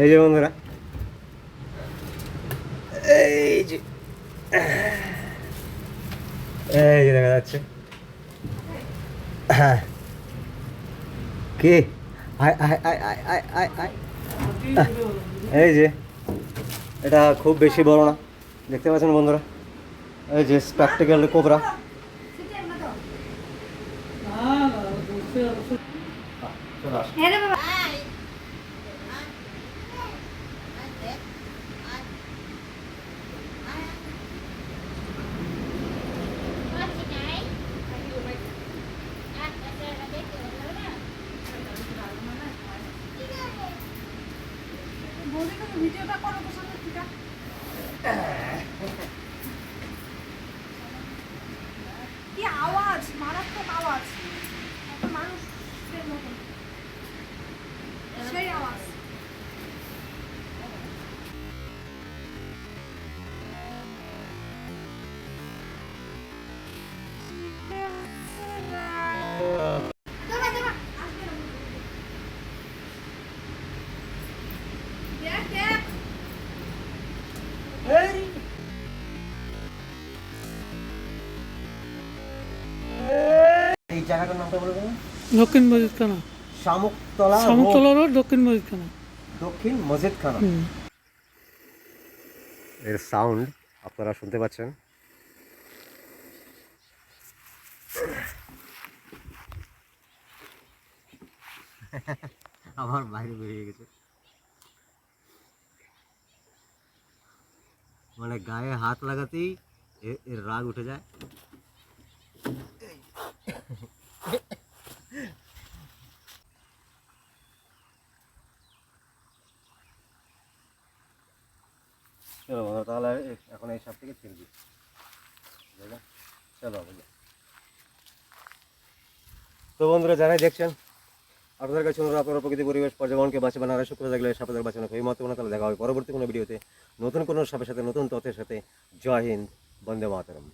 এই যে বন্ধুরা। এই যে। এই যে দেখা যাচ্ছে। হ্যাঁ। কে? আয় আয় আয় আয় আয় আয় আয়। এই যে। এটা খুব বেশি বড় না। দেখতে পাচ্ছেন বন্ধুরা? এই যে স্প্র্যাকটিক্যাল কোবরা। ভিডিওটা করো তো সামনে কি আওয়াজ? মারাত্মক আওয়াজ। এত মানুষের মতন। জায়গাটার নামটা বলে দেবেন? দক্ষিণ মসজিদখানা শামুকতলা শামুকতলা রোড দক্ষিণ মসজিদখানা দক্ষিণ মসজিদ খানা এর সাউন্ড আপনারা শুনতে পাচ্ছেন? আবার বাইরে বেরিয়ে গেছে। মানে গায়ে হাত লাগাতেই এর রাগ উঠে যায়। চলো বন্ধুরা তাহলে এখন এই সব থেকে ছেড়ে চলো তো বন্ধুরা, যারাই দেখছেন, আপনাদের কাছে অনুরোধ, আপনারা প্রকৃতি, পরিবেশ পর্যাবরণকে বাঁচাবেন, আর শুক্র থাকলে সাপেদের বাঁচানো এই মতো তাহলে দেখা হবে। পরবর্তী কোনো ভিডিওতে নতুন কোনো সাপের সাথে, নতুন তথ্যের সাথে। জয় হিন্দ, বন্দে মাতরম।